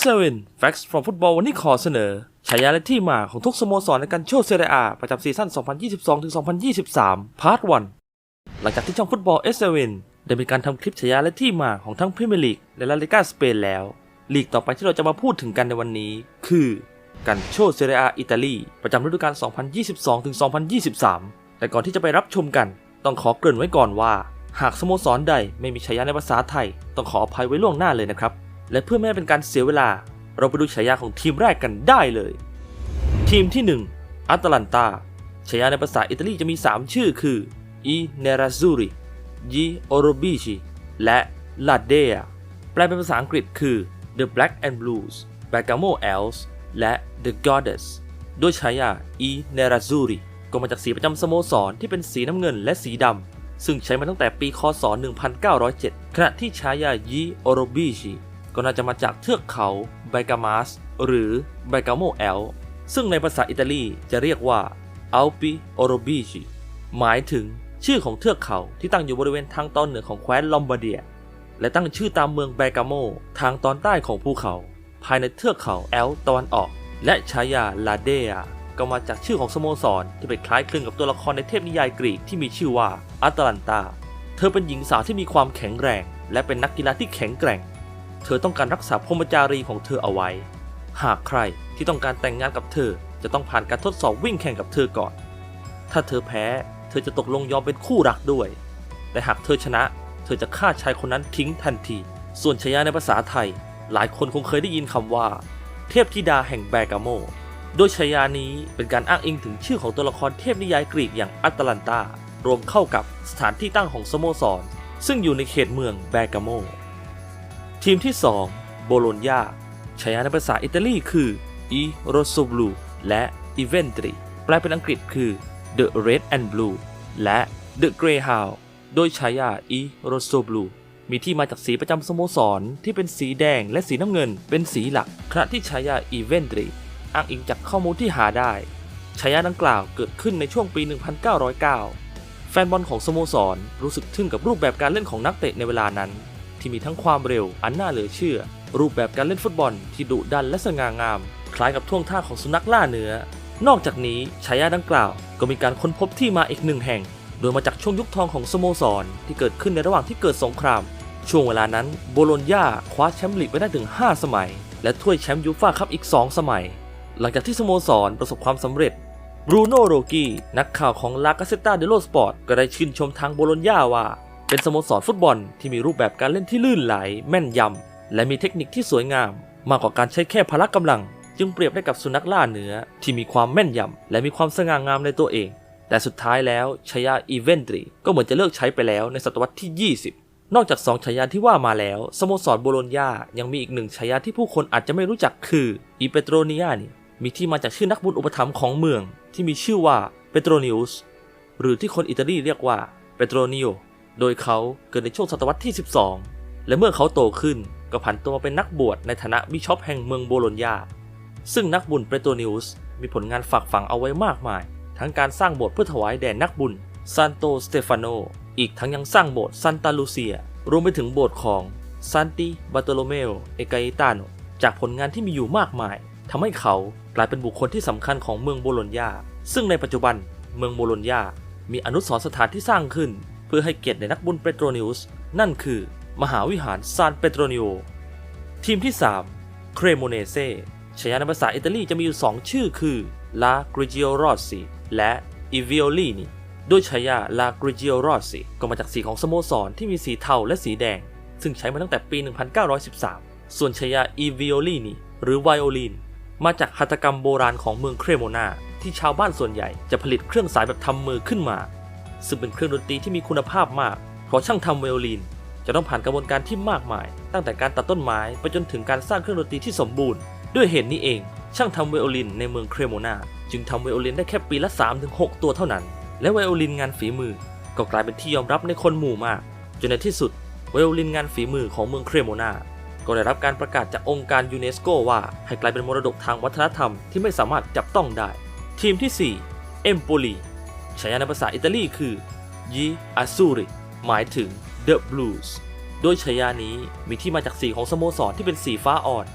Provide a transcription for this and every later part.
S7 Facts from Football วันนี้ขอเสนอฉายาและที่มาของทุกสโมสรในการโชว์เซเรียอาประจำซีซั่น 2022-2023 Part 1 หลังจากที่ช่องฟุตบอล S7 ได้มีการทำคลิปฉายาและที่มาของทั้งพรีเมียร์ลีกและลาลิก้าสเปนแล้ว ลีกต่อไปที่เราจะมาพูดถึงกันในวันนี้ คือการโชว์เซเรียอาอิตาลีประจำฤดูกาล 2022-2023 แต่ก่อนที่จะไปรับชมกัน ต้องขอเกริ่นไว้ก่อนว่า หากสโมสรใดไม่มีฉายาในภาษาไทย ต้องขออภัยไว้ล่วงหน้าเลยนะครับ และเพื่อไม่ให้เป็นการเสียเวลา เราไปดูฉายาของทีมแรกกันได้เลย ทีมที่ 1อัตแลนตาฉายาในภาษาอิตาลีจะมี 3 ชื่อคือ i n e r a z z u r i gli Orobici และ l a d e a แปลเป็นภาษาอังกฤษคือ The Black and Blues Bergamo Elves และ The Goddess โดยฉายา i n e r a z z u r i ก็มาจากสีประจำสโมสรที่เป็นสีน้ำเงินและสีดำซึ่งใช้มาตั้งแต่ปีคศ 1907 ขณะที่ฉายา Gli Orobici ก็น่าจะมาจากเทือกเขาไบกามาสหรือไบกาโมแอล ซึ่งในภาษาอิตาลีจะเรียกว่า Alpi Orobici หมายถึงชื่อของเทือกเขาที่ตั้งอยู่บริเวณทางตอนเหนือของแคว้นลอมบาร์เดีย และตั้งชื่อตามเมืองไบกาโมทางตอนใต้ของภูเขา ภายในเทือกเขาแอลตะวันออก และฉายาลาเดียก็มาจากชื่อของสโมสรที่ไปคล้ายคลึงกับตัวละครในเทพนิยายกรีกที่มีชื่อว่าอัตแลนตา เธอเป็นหญิงสาวที่มีความแข็งแรง และเป็นนักกีฬาที่แข็งแกร่ง เธอต้องการรักษาพรหมจารีของเธอเอาไว้ หากใครที่ต้องการแต่งงานกับเธอจะต้องผ่านการทดสอบวิ่งแข่งกับเธอก่อน ถ้าเธอแพ้ เธอจะตกลงยอมเป็นคู่รักด้วย แต่หากเธอชนะ เธอจะฆ่าชายคนนั้นทิ้งทันที ส่วนฉายาในภาษาไทย หลายคนคงเคยได้ยินคำว่า เทพธิดาแห่งแบกาโม โดยฉายานี้เป็นการอ้างอิงถึงชื่อของตัวละครเทพนิยายกรีกอย่างอัตแลนตารวมเข้ากับสถานที่ตั้งของสโมสร ซึ่งอยู่ในเขตเมืองแบกาโม ทีมที่ 2 โบโลญญาฉายาในภาษาอิตาลีคือ i r o s o b l u และ i v e n t r i แปลเป็นอังกฤษคือ The Red and Blue และ The Greyhound โดยฉายา i r o s o b l u มีที่มาจากสีประจำสโมสรที่เป็นสีแดงและสีน้ำเงินเป็นสีหลักขณะที่ฉายา i v e n t r i อ้างอิงจากข้อมูลที่หาได้ฉายาดังกล่าวเกิดขึ้นในช่วงปี 1909 แฟนบอลของสโมสรรู้สึกทึ่งกับรูปแบบการเล่นของนักเตะในเวลานั้น ที่มีทั้งความเร็วอันน่าเหลือเชื่อ รูปแบบการเล่นฟุตบอลที่ดุดันและสง่างาม คล้ายกับท่วงท่าของสุนัขล่าเนื้อ นอกจากนี้ฉายาดังกล่าว ก็มีการค้นพบที่มาอีกหนึ่งแห่ง โดยมาจากช่วงยุคทองของสโมสร ที่เกิดขึ้นในระหว่างที่เกิดสงคราม ช่วงเวลานั้นโบโลญญาคว้าแชมป์ลีกไปได้ถึง 5 สมัย และถ้วยแชมป์ยูฟ่าคัพอีก 2 สมัย หลังจากที่สโมสรประสบความสำเร็จบรูโน่โรกีนักข่าวของลากาเซตาเดโลสปอร์ตก็ได้ชื่นชมทางโบโลญญาว่า เป็นสโมสรฟุตบอลที่มีรูปแบบการเล่นที่ลื่นไหล แม่นยำ และมีเทคนิคที่สวยงาม มากกว่าการใช้แค่พละกำลัง จึงเปรียบได้กับสุนัขล่าเนื้อที่มีความแม่นยำ และมีความสง่างามในตัวเอง แต่สุดท้ายแล้วฉายาอีเวนตรี ก็เหมือนจะเลิกใช้ไปแล้วในศตวรรษที่ 20 นอกจาก2ฉายาที่ว่ามาแล้วสโมสรโบโลญญายังมีอีกหนึ่งฉายาที่ผู้คนอาจจะไม่รู้จักคืออีเปโตรเนียนีมีที่มาจากชื่อนักบุญอุปถัมภ์ของเมือง ที่มีชื่อว่าเปโตรนิอุสหรือที่คนอิตาลีเรียกว่าเปโตรนิโอ โดยเขาเกิดในช่วงศตวรรษที่ 12 และเมื่อเขาโตขึ้นก็ผันตัวมาเป็นนักบวชในฐานะบิชอปแห่งเมืองโบโลญญา ซึ่งนักบุญเปโตรนิอุสมีผลงานฝากฝังเอาไว้มากมาย ทั้งการสร้างโบสถ์เพื่อถวายแด่นักบุญซานโตสเตฟานโน อีกทั้งยังสร้างโบสถ์ซันตาลูเซีย รวมไปถึงโบสถ์ของซานติบาโตโลเมโอ เอกาอิตาโน จากผลงานที่มีอยู่มากมายทำให้เขากลายเป็นบุคคลที่สำคัญของเมืองโบโลญญา ซึ่งในปัจจุบันเมืองโบโลญญา มีอนุสรณ์สถานที่สร้างขึ้น พื่อให้เกียรติในนักบุญเปโตรนิอุสนั่นคือ มหาวิหารซานเปโตรนิโอ ทีมที่ 3 เครโมเนเซฉายาในภาษาอิตาลีจะมีอยู่ 2 ชื่อคือ La Grigio Rossi และ i v i o l i n i โดยฉายา La Grigio Rossi ก็มาจากสีของสโมสรที่มีสีเทาและสีแดง ซึ่งใช้มาตั้งแต่ปี 1913 ส่วนฉายา i v i o l i n i หรือไวโอลินมาจากหัตถกรรมโบราณของเมืองเครโมนาที่ชาวบ้านส่วนใหญ่จะผลิตเครื่องสายแบบทำมือขึ้นมา ซึ่งเป็นเครื่องดนตรีที่มีคุณภาพมาก เพราะช่างทำไวโอลินจะต้องผ่านกระบวนการที่มากมาย ตั้งแต่การตัดต้นไม้ไปจนถึงการสร้างเครื่องดนตรีที่สมบูรณ์ ด้วยเหตุนี้เอง ช่างทำไวโอลินในเมืองเครโมนาจึงทำไวโอลินได้แค่ปีละ 3-6 ตัวเท่านั้น และไวโอลินงานฝีมือ ก็กลายเป็นที่ยอมรับในคนหมู่มาก จนในที่สุดไวโอลินงานฝีมือของเมืองเครโมนาก็ได้รับการประกาศจากองค์การยูเนสโกว่าให้กลายเป็นมรดกทางวัฒนธรรมที่ไม่สามารถจับต้องได้ ทีมที่4เอมโปลี ฉายาในภาษาอิตาลีคือยิอาซูริหมายถึง The Blues โดยฉายานี้มีที่มาจากสีของสโมสรที่เป็นสีฟ้าอ่อน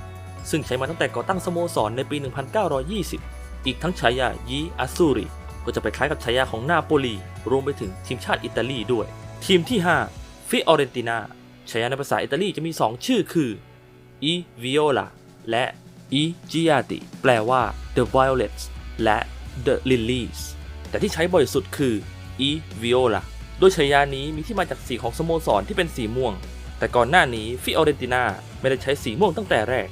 ซึ่งใช้มาตั้งแต่ก่อตั้งสโมสรในปี 1920 อีกทั้งฉายายีอาซูริก็จะไปคล้ายกับฉายาของนาโปลี รวมไปถึงทีมชาติอิตาลีด้วย ทีมที่ 5 ฟิออเรนตินาฉายาในภาษาอิตาลีจะมี 2 ชื่อคือ e viola และ e giati แปลว่า the violets และ the lilies แต่ที่ใช้บ่อยสุดคือ e viola โดยฉายานี้มีที่มาจากสีของสโมสรที่เป็นสีม่วง แต่ก่อนหน้านี้ฟิออเรนตินาไม่ได้ใช้สีม่วงตั้งแต่แรก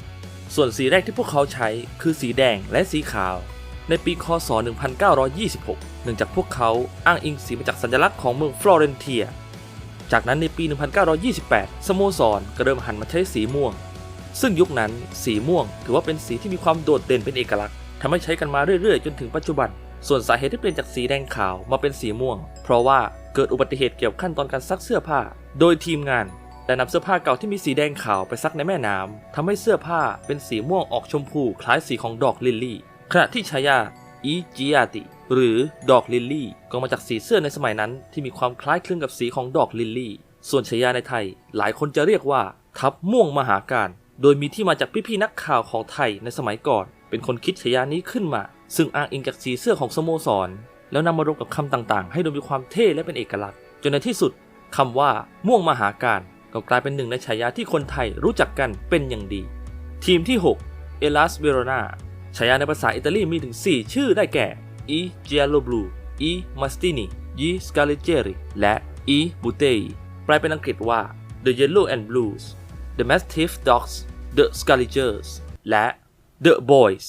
ส่วนสีแรกที่พวกเขาใช้คือสีแดงและสีขาว ในปีคศ 1926 เนื่องจากพวกเขาอ้างอิงสีมาจากสัญลักษณ์ของเมืองฟลอเรนเทีย จากนั้นในปี 1928 สโมสรก็เริ่มหันมาใช้สีม่วง ซึ่งยุคนั้นสีม่วงถือว่าเป็นสีที่มีความโดดเด่นเป็นเอกลักษณ์ทำให้ใช้กันมาเรื่อยๆ จนถึงปัจจุบัน ส่วนสาเหตุที่เปลี่ยนจากสีแดงขาวมาเป็นสีม่วง เพราะว่าเกิดอุบัติเหตุเกี่ยวกับขั้นตอนการซักเสื้อผ้า โดยทีมงานได้นำเสื้อผ้าเก่าที่มีสีแดงขาวไปซักในแม่น้ำทำให้เสื้อผ้าเป็นสีม่วงออกชมพูคล้ายสีของดอกลิลลี่ ขณะที่ฉายาอีจิอาติ หรือดอกลิลลี่ ก็มาจากสีเสื้อในสมัยนั้น ที่มีความคล้ายคลึงกับสีของดอกลิลลี่ ส่วนฉายาในไทย หลายคนจะเรียกว่า ทับม่วงมหาการ โดยมีที่มาจากพี่ๆนักข่าวของไทยในสมัยก่อน เป็นคนคิดฉายานี้ขึ้นมา ซึ่งอ้างอิงจากสีเสื้อของสโมสร แล้วนำมารวมกับคำต่างๆ ให้ดูมีความเท่และเป็นเอกลักษณ์ จนในที่สุดคำว่าม่วงมหาการก็กลายเป็นหนึ่งในฉายาที่คนไทยรู้จักกันเป็นอย่างดี ทีมที่ 6 เอลัสเวโรนาฉายาในภาษาอิตาลีมีถึง 4 ชื่อได้แก่ E Giallo Blu E Mastini E Scaligeri และ E Buttei แปลเป็นอังกฤษว่า The Yellow and Blues The Mastiff Dogs The Scaligers และ The Boys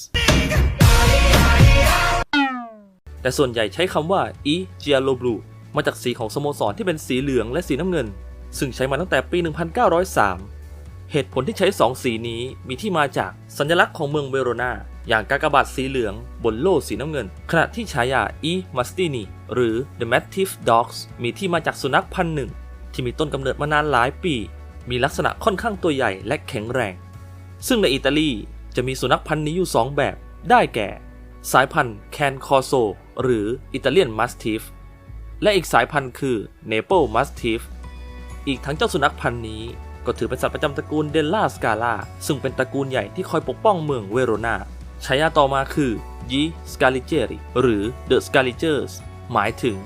แต่ส่วนใหญ่ใช้คำว่า E Giallo blue มาจากสีของสโมสรที่เป็นสีเหลืองและสีน้ำเงิน ซึ่งใช้มาตั้งแต่ปี 1903 เหตุผลที่ใช้สองสีนี้มีที่มาจากสัญลักษณ์ของเมืองเวโรนาอย่างกากบาทสีเหลืองบนโล่สีน้ำเงิน ขณะที่ฉายา E Mastini หรือ The Mastiff Dogs มีที่มาจากสุนัขพันหนึ่ง ที่มีต้นกำเนิดมานานหลายปี มีลักษณะค่อนข้างตัวใหญ่และแข็งแรง ซึ่งในอิตาลี จะมีสุนัขพันธุ์นี้อยู่ 2 แบบ ได้แก่ สายพันธุ์แคนคอโซหรืออิตาเลียนมัสติฟและอีกสายพันธุ์คือเนเปิลมัสติฟอีกทั้งเจ้าสุนัขพันธุ์นี้ ก็ถือเป็นสัตว์ประจำตระกูลเดลลาสกาล่าซึ่งเป็นตระกูลใหญ่ที่คอยปกป้องเมืองเวโรนาฉายาต่อมาคือยีสกาลิเจริหรือ The Scaligers หมายถึง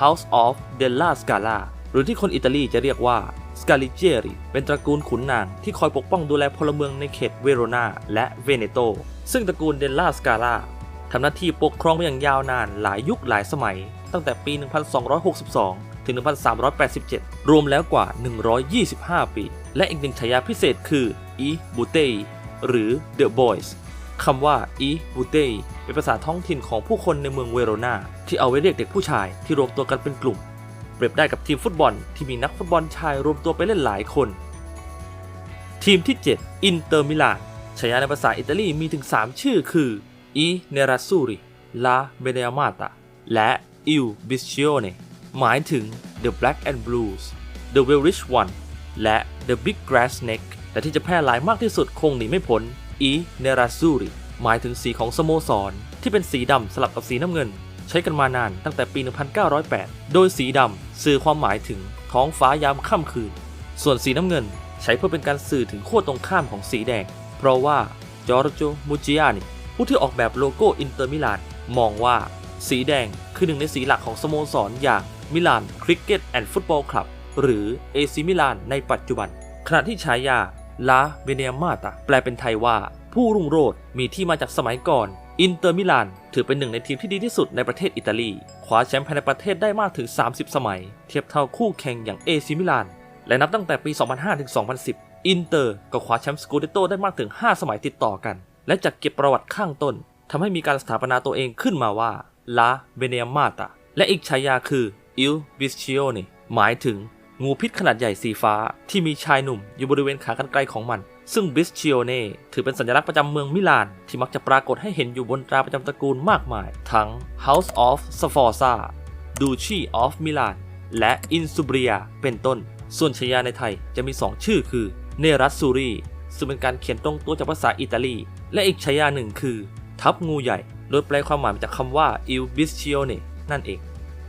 House of Della Scala หรือที่คนอิตาลีจะเรียกว่า Scaligeri เป็นตระกูลขุนนางที่คอยปกป้องดูแลพลเมืองในเขตเวโรนาและเวเนโต ซึ่งตระกูลเดลลาสกาล่าทำหน้าที่ปกครองมาอย่างยาวนานหลายยุคหลายสมัย ตั้งแต่ปี 1262 ถึง 1387 รวมแล้วกว่า 125 ปี และอีกหนึ่งฉายาพิเศษคือ E b u t e หรือ The Boys คำว่า E b u t e เป็นภาษาท้องถิ่นของผู้คนในเมืองเวโรนาที่เอาไว้เรียกเด็กผู้ชายที่รวมตัวกันเป็นกลุ่ม เปรียบได้กับทีมฟุตบอลที่มีนักฟุตบอลชายรวมตัวไปเล่นหลายคน ทีมที่ 7 อินเตอร์มิลานฉายาในภาษาอิตาลีมีถึง 3 ชื่อคือ I Nerazzurri La b e n e a m a t a และ Il Biscione หมายถึง The Black and Blues The Welsh One และ The Big Grass Neck แต่ที่จะแพร่หลายมากที่สุดคงหนีไม่พ้น I Nerazzurri หมายถึงสีของสโมสร ที่เป็นสีดำสลับกับสีน้ำเงิน ใช้กันมานานตั้งแต่ปี 1908 โดยสีดำสื่อความหมายถึงท้องฟ้ายามค่ำคืน ส่วนสีน้ำเงินใช้เพื่อเป็นการสื่อถึงขั้วตรงข้ามของสีแดง เพราะว่าจอร์โจมูจิอานิผู้ที่ออกแบบโลโก้อินเตอร์มิลานมองว่าสีแดงคือหนึ่งในสีหลักของสโมสรอย่างมิลานคริกเก็ตแอนด์ฟุตบอลคลับหรือเอซิมิลานในปัจจุบัน ขณะที่ฉายาลาเบเนียมาตาแปลเป็นไทยว่าผู้รุ่งโรจน์มีที่มาจากสมัยก่อน อินเตอร์มิลานถือเป็นหนึ่งในทีมที่ดีที่สุดในประเทศอิตาลีคว้าแชมป์ภายในประเทศได้มากถึง 30 สมัย เทียบเท่าคู่แข่งอย่างเอซิมิลาน และนับตั้งแต่ปี 2005 ถึง 2010 อินเตอร์ก็คว้าแชมป์สกูเดโตได้มากถึง 5 สมัยติดต่อกัน และจากเก็บประวัติข้างต้นทำให้มีการสถาปนาตัวเองขึ้นมาว่าลาเบเนียมาตาและอีกฉายาคืออิลบิสชิโอเนหมายถึงงูพิษขนาดใหญ่สีฟ้าที่มีชายหนุ่มอยู่บริเวณขากรรไกรของมัน ซึ่งบิสชิโอเน่ถือเป็นสัญลักษณ์ประจำเมืองมิลาน ที่มักจะปรากฏให้เห็นอยู่บนตราประจำตระกูลมากมาย ทั้ง House of Sforza Duchy of Milan และ Insubria เป็นต้น ส่วนฉายาในไทยจะมี 2 ชื่อคือเนรัสซูรีซึ่งเป็นการเขียนตรงตัวจากภาษาอิตาลี และอีกฉายาหนึ่งคือ ทับงูใหญ่ โดยแปลความหมายมาจากคำว่า il biscione นั่นเอง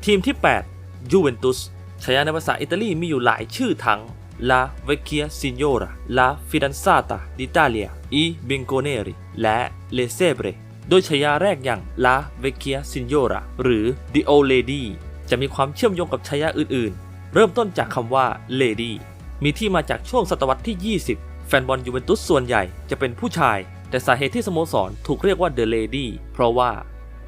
ทีมที่8ยูเวนตุสฉายาในภาษาอิตาลีมีอยู่หลายชื่อทั้ง La Vecchia Signora La Fidanzata d'Italia อีบิงโกเนริและเลเซเบรโดยฉายาแรกอย่างลาเวเกียซินโยราหรือ The Old Lady จะมีความเชื่อมโยงกับฉายาอื่นๆ เริ่มต้นจากคำว่า Lady มีที่มาจากช่วงศตวรรษที่ 20 แฟนบอลยูเวนตุสส่วนใหญ่จะเป็นผู้ชาย แต่สาเหตุที่สโมสรถูกเรียกว่า The Lady เพราะว่า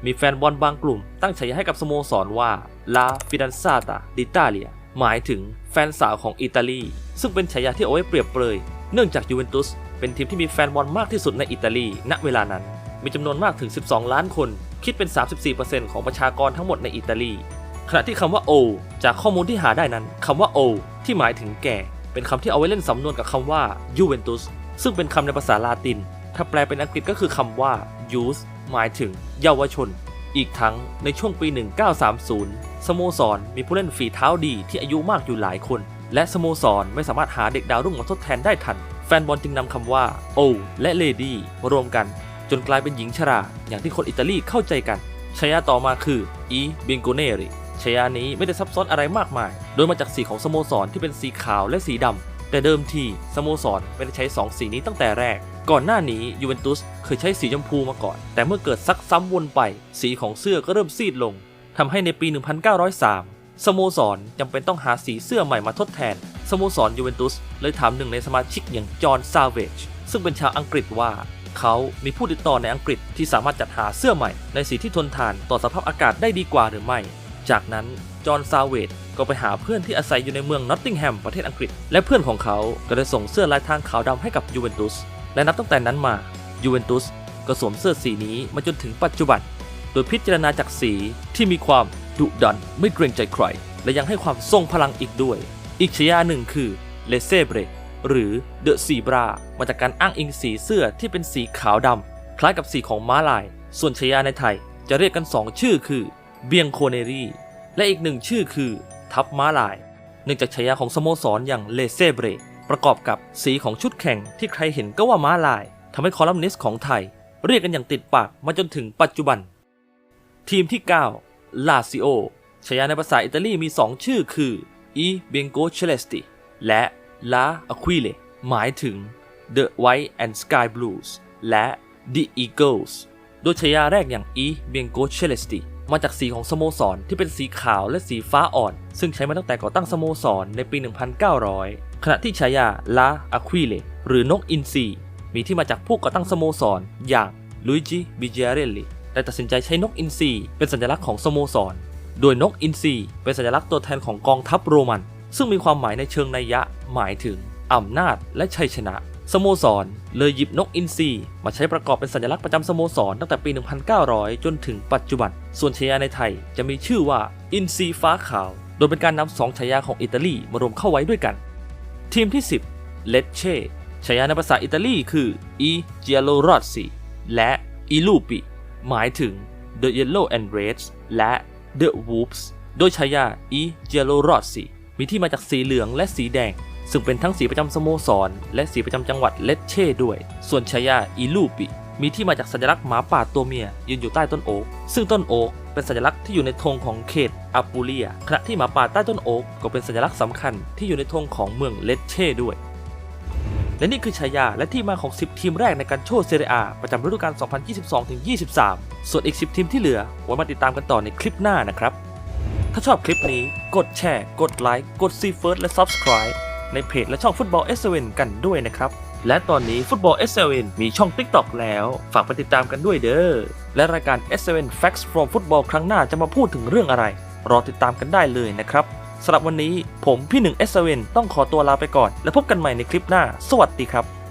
มีแฟนบอลบางกลุ่มตั้งฉายาให้กับสโมสรว่า La Fidanzata d'Italia หมายถึงแฟนสาวของอิตาลี ซึ่งเป็นฉายาที่เอาไว้เปรียบเปรย เนื่องจากยูเวนตุสเป็นทีมที่มีแฟนบอลมากที่สุดในอิตาลี ณ เวลานั้น มีจำนวนมากถึง 12 ล้านคน คิดเป็น 34%ของประชากรทั้งหมดในอิตาลี ขณะที่คำว่า O จากข้อมูลที่หาได้นั้นคำว่า O ที่หมายถึงแก่ เป็นคำที่เอาไว้เล่นสำนวนกับคำว่า Juventus ซึ่งเป็นคำในภาษาลาติน ถ้าแปลเป็นอังกฤษก็คือคำว่า youth หมายถึงเยาวชน อีกทั้งในช่วงปี 1930 สโมสรมีผู้เล่นฝีเท้าดีที่อายุมากอยู่หลายคน และสโมสรไม่สามารถหาเด็กดาวรุ่งมาทดแทนได้ทัน แฟนบอลจึงนำคำว่า O และ Lady มารวมกัน จนกลายเป็นหญิงชรา อย่างที่คนอิตาลีเข้าใจกันฉายาต่อมาคือ E Bingoneri ฉายานี้ไม่ได้ซับซ้อนอะไรมากมาย โดยมาจากสีของสโมสรที่เป็นสีขาวและสีดำแต่เดิมทีสโมสรไม่ได้ใช้ 2 สีนี้ตั้งแต่แรก ก่อนหน้านี้ยูเวนตุสเคยใช้สีชมพูมาก่อน แต่เมื่อเกิดซักซ้ำวนไป สีของเสื้อก็เริ่มซีดลงทำให้ในปี 1903 สโมสรจำเป็นต้องหาสีเสื้อใหม่มาทดแทน สโมสรยูเวนตุสเลยถามหนึ่งในสมาชิกอย่างจอห์นซาเวจซึ่งเป็นชาวอังกฤษว่า เขามีผู้ติดต่อในอังกฤษที่สามารถจัดหาเสื้อใหม่ ในสีที่ทนทานต่อสภาพอากาศได้ดีกว่าหรือไม่ จากนั้นจอห์นซาเวจก็ไปหาเพื่อนที่อาศัยอยู่ในเมืองนอตติงแฮมประเทศอังกฤษ และเพื่อนของเขาก็ได้ส่งเสื้อลายทางขาวดำให้กับยูเวนตุส และนับตั้งแต่นั้นมายูเวนตุสก็สวมเสื้อสีนี้มาจนถึงปัจจุบัน โดยพิจารณาจากสีที่มีความดุดันไม่เกรงใจใคร และยังให้ความทรงพลังอีกด้วย อีกฉายาหนึ่งคือเลเซเบรหรือเดอะซีบรามาจากการอ้างอิงสีเสื้อที่เป็นสีขาวดำคล้ายกับสีของม้าลาย ส่วนฉายาในไทยจะเรียกกัน2ชื่อคือเบียงโคเนรีและอีกหนึ่งชื่อคือทับม้าลาย เนื่องจากฉายาของสโมสรอย่างเลเซเบร ประกอบกับสีของชุดแข่งที่ใครเห็นก็ว่าม้าลายทำให้คอลัมนิสต์ของไทย เรียกกันอย่างติดปากมาจนถึงปัจจุบัน ทีมที่ 9 ลาซิโอฉายาในภาษาอิตาลีมี 2 ชื่อคือ E b e n g o Celesti และ La Aquile หมายถึง The White and Sky Blues และ The Eagles โดยฉายาแรกอย่าง E b e n g o Celesti มาจากสีของสโมสรที่เป็นสีขาวและสีฟ้าอ่อน ซึ่งใช้มาตั้งแต่ก่อตั้งสโมสรในปี 1900 ขณะที่ฉายา La Aquile หรือนกอินทรีมีที่มาจากผู้ก่อตั้งสโมสรอย่างลุยจิบิเจเรลลีได้ตัดสินใจใช้นกอินทรีเป็นสัญลักษณ์ของสโมสร โดยนกอินทรีเป็นสัญลักษณ์ตัวแทนของกองทัพโรมัน ซึ่งมีความหมายในเชิงนัยยะ หมายถึงอำนาจและชัยชนะ สโมสร เลยหยิบนกอินทรีมาใช้ประกอบเป็นสัญลักษณ์ประจำสโมสรตั้งแต่ปี 1900 จนถึงปัจจุบัน ส่วนฉายาในไทยจะมีชื่อว่าอินทรีฟ้าขาว โดยเป็นการนำสองฉายาของอิตาลีมารวมเข้าไว้ด้วยกัน ทีมที่ 10 เลเช่ฉายาในภาษาอิตาลีคือ E Giallo Rossi และ I Lupi หมายถึง The Yellow and Reds และ The Wolves โดยฉายา E Giallo Rossi มีที่มาจากสีเหลืองและสีแดง ซึ่งเป็นทั้งสีประจำสโมสร และสีประจำจังหวัดเลตเช่ด้วย ส่วนฉายา I Lupi มีที่มาจากสัญลักษณ์หมาป่าตัวเมีย ยืนอยู่ใต้ต้นโอ๊กซึ่งต้นโอ๊กเป็นสัญลักษณ์ที่อยู่ในธงของเขตอาปูเลียขณะที่หมาป่าใต้ต้นโอ๊กก็เป็นสัญลักษณ์สำคัญที่อยู่ในธงของเมืองเลตเช่ด้วยและนี่คือฉายาและที่มาของ 10 ทีมแรกในการโชว์เซเรียอาประจำฤดูกาล 2022-23 ส่วนอีก 10 ทีมที่เหลือไว้มาติดตามกันต่อในคลิปหน้านะครับ ถ้าชอบคลิปนี้กดแชร์ กดไลค์ กดซีเฟิร์สและ Subscribe ในเพจและช่องฟุตบอล s อ n กันด้วยนะครับ และตอนนี้ฟุตบอล s อ n มีช่อง TikTok แล้ว ฝากไปติดตามกันด้วยเด้อ และรายการ s อ n Facts from Football ครั้งหน้าจะมาพูดถึงเรื่องอะไร รอติดตามกันได้เลยนะครับสำหรับวันนี้ผมพี่หนึ่ง s อ n ต้องขอตัวลาไปก่อน และพบกันใหม่ในคลิปหน้า สวัสดีครับ